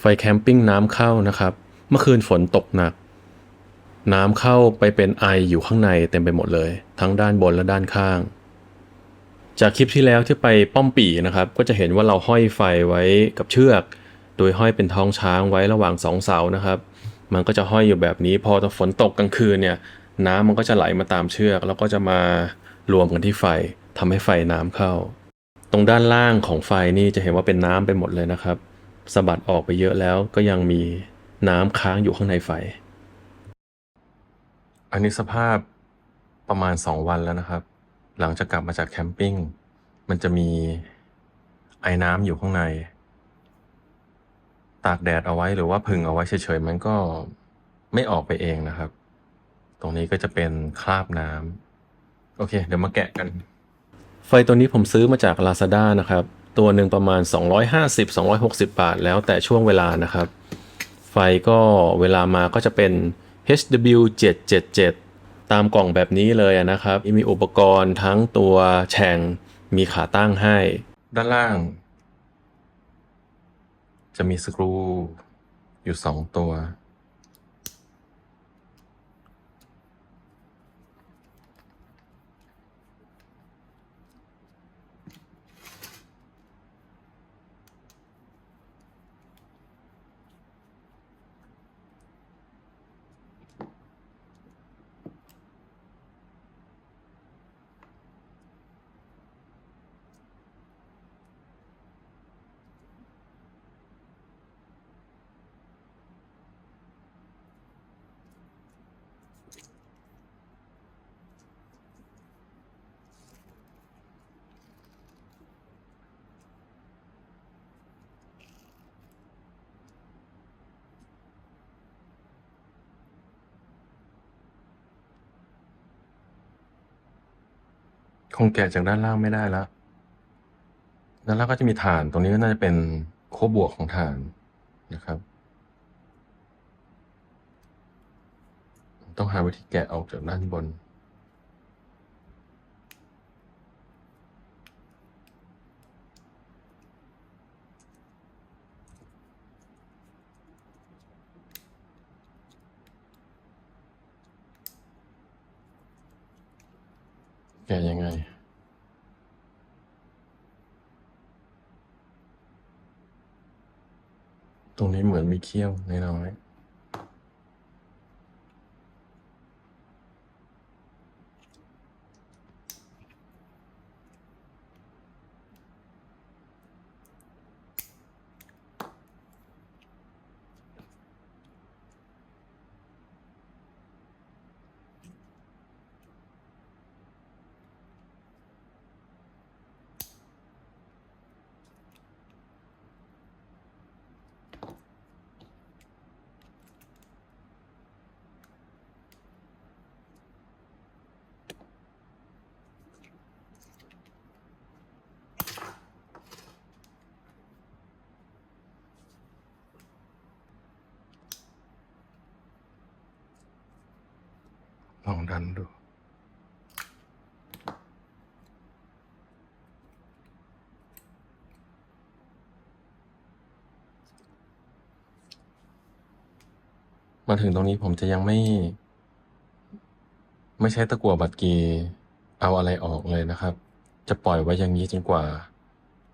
ไฟแคมปิ้งน้ำเข้านะครับ เมื่อคืนฝนตกหนัก น้ำเข้าไปเป็นไออยู่ข้างในเต็มไปหมดเลย ทั้งด้านบนและด้านข้าง จากคลิปที่แล้วที่ไปป้อมปี่นะครับ ก็จะเห็นว่าเราห้อยไฟไว้กับเชือก โดยห้อยเป็นท้องช้างไว้ระหว่างสองเสานะครับ มันก็จะห้อยอยู่แบบนี้ พอฝนตกกลางคืนเนี่ย น้ำมันก็จะไหลมาตามเชือก แล้วก็จะมารวมกันที่ไฟทำให้ไฟน้ำเข้า ตรงด้านล่างของไฟนี่จะเห็นว่าเป็นน้ำไปหมดเลยนะครับ สะบัดออกไปเยอะแล้วก็ยังมีน้ำค้างอยู่ข้างในไฟ อันนี้สภาพประมาณ2วันแล้วนะครับ หลังจากกลับมาจากแคมปิ้ง มันจะมีไอ้น้ำอยู่ข้างใน ตากแดดเอาไว้หรือว่าผึ่งเอาไว้เฉยๆ มันก็ไม่ออกไปเองนะครับ ตรงนี้ก็จะเป็นคราบน้ำโอเค เดี๋ยวมาแกะกัน ไฟตัวนี้ผมซื้อมาจาก Lazada นะครับ ตัวหนึ่งประมาณ 250-260 บาท แล้วแต่ช่วงเวลานะครับ ไฟก็เวลามาก็จะเป็น HW777 ตามกล่องแบบนี้เลยนะครับ มีอุปกรณ์ทั้งตัวแฉ่งมีขาตั้งให้ ด้านล่าง จะมีสกรูอยู่ 2 ตัว งแกะจากด้านล่างไม่ได้แล้ว ด้านล่างก็จะมีฐานตรงนี้ก็น่าจะเป็นโคบวกของฐานนะครับ ต้องหาวิธีแกะออกจากด้านบน แก่ยังไง ตรงนี้เหมือนมีเขี้ยวน้อยๆ ดันดูมาถึงตรงนี้ผมจะยังไม่ ไม่ใช้ตะกั่วบัดกีเอาอะไรออกเลยนะครับ จะปล่อยไว้อย่างนี้จนกว่า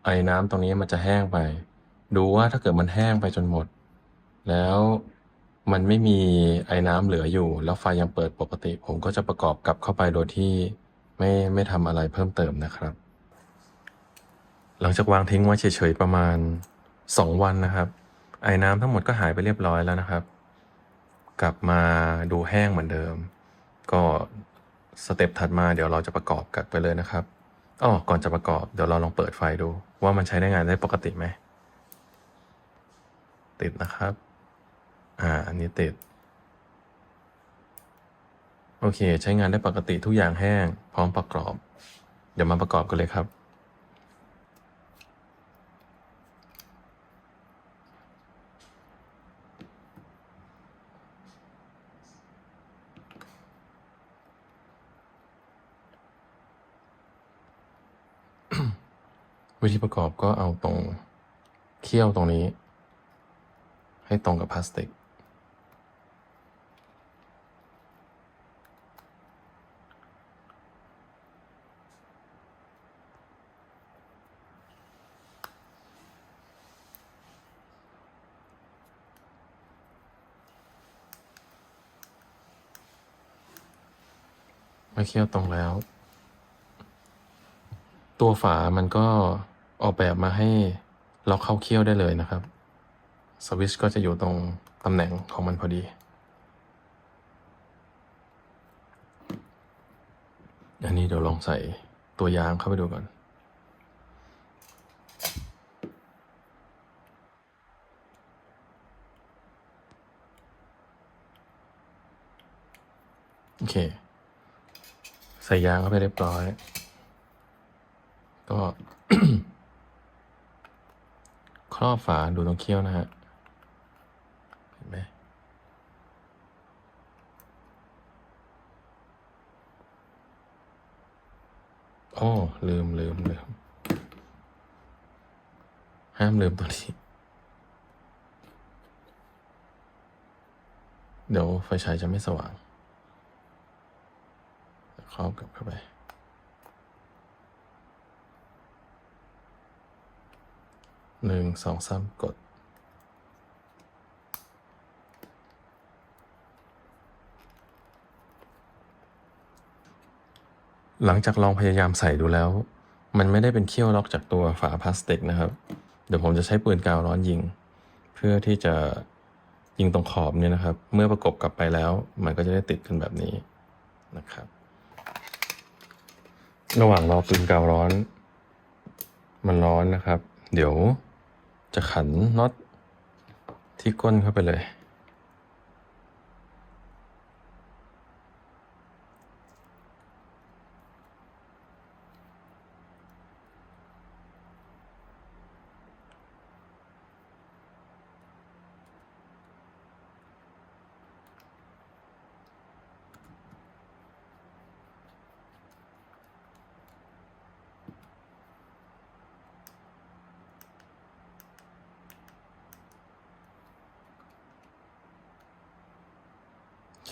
ไอ้น้ำตรงนี้มันจะแห้งไป ดูว่าถ้าเกิดมันแห้งไปจนหมด แล้ว มันไม่มีไอ้น้ำเหลืออยู่ แล้วไฟยังเปิดปกติ ผมก็จะประกอบกลับเข้าไปโดยที่ไม่ไม่ทำอะไรเพิ่มเติมนะครับ หลังจากวางทิ้งไว้เฉยๆประมาณ 2 วันนะครับ ไอ้น้ำทั้งหมดก็หายไปเรียบร้อยแล้วนะครับ กลับมาดูแห้งเหมือนเดิม ก็สเต็ปถัดมาเดี๋ยวเราจะประกอบกันไปเลยนะครับอ๋อก่อนจะประกอบเดี๋ยวเราลองเปิดไฟดู ว่ามันใช้ได้งานได้ปกติไหมติดนะครับ อ่า อันนี้ติด โอเค ใช้งานได้ปกติทุกอย่างแห้ง พร้อมประกอบ เดี๋ยวมาประกอบกันเลยครับวิธีประกอบก็เอาตรงเขี้ยวตรงนี้ ให้ตรงกับพลาสติก ม่เคี่ยวตรงแล้ว ตัวฝามันก็ออกแบบมาให้เราเข้าเคี่ยวได้เลยนะครับ สวิชก็จะอยู่ตรงตำแหน่งของมันพอดี อันนี้เดี๋ยวลองใส่ตัวยางเข้าไปดูก่อนโอเค ใส่ยางเข้าไปเรียบร้อย ก็ครอบฝาดูตรงเคี้ยวนะฮะ เห็นไหมโอ้ลืมลืมลืมห้ามลืมตัวนี้ เดี๋ยวไฟฉายจะไม่สว่าง ครอบกลับเข้าไป หนึ่งสองสามกด หลังจากลองพยายามใส่ดูแล้ว มันไม่ได้เป็นเขี้ยวล็อกจากตัวฝาพลาสติกนะครับ เดี๋ยวผมจะใช้ปืนกาวร้อนยิง เพื่อที่จะยิงตรงขอบเนี่ยนะครับ เมื่อประกบกลับไปแล้ว มันก็จะได้ติดกันแบบนี้นะครับ ระหว่างรอปืนกาวร้อน มันร้อนนะครับ เดี๋ยวจะขันน็อตที่ก้นเข้าไปเลย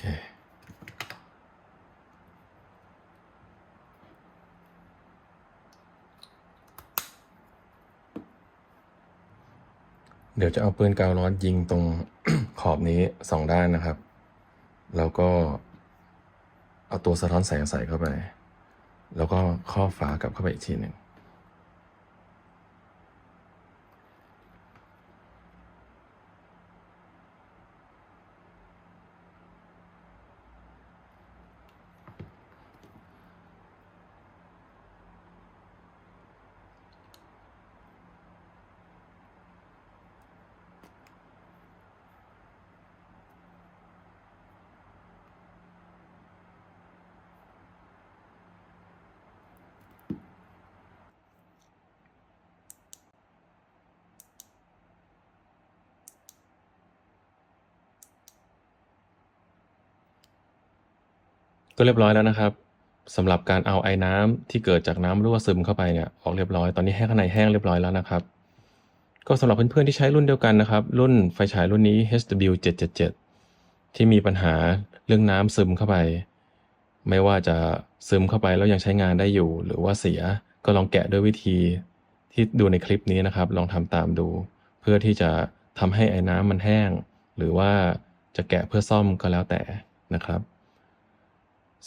เคเดี๋ยวจะเอาปืนกาวร้อนยิงตรงขอบนี้สองด้านนะครับ แล้วก็เอาตัวสะท้อนแสงใส่เข้าไป แล้วก็ครอบฝากลับเข้าไปอีกทีหนึ่ง ก็เรียบร้อยแล้วนะครับสำหรับการเอาไอ้น้ำที่เกิดจากน้ำรั่วซึมเข้าไปเนี่ยออกเรียบร้อยตอนนี้แห้งข้างในแห้งเรียบร้อยแล้วนะครับ ก็สำหรับเพื่อนๆที่ใช้รุ่นเดียวกันนะครับ รุ่นไฟฉายรุ่นนี้ HW777 ที่มีปัญหาเรื่องน้ำซึมเข้าไป ไม่ว่าจะซึมเข้าไปแล้วยังใช้งานได้อยู่ หรือว่าเสียก็ลองแกะด้วยวิธีที่ดูในคลิปนี้นะครับ ลองทำตามดู เพื่อที่จะทำให้ไอ้น้ำมันแห้ง หรือว่าจะแกะเพื่อซ่อมก็แล้วแต่นะครับ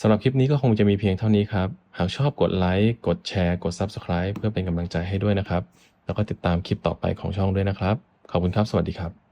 สำหรับคลิปนี้ก็คงจะมีเพียงเท่านี้ครับ หากชอบกดไลค์กดแชร์กด Subscribe เพื่อเป็นกำลังใจให้ด้วยนะครับ แล้วก็ติดตามคลิปต่อไปของช่องด้วยนะครับ ขอบคุณครับ สวัสดีครับ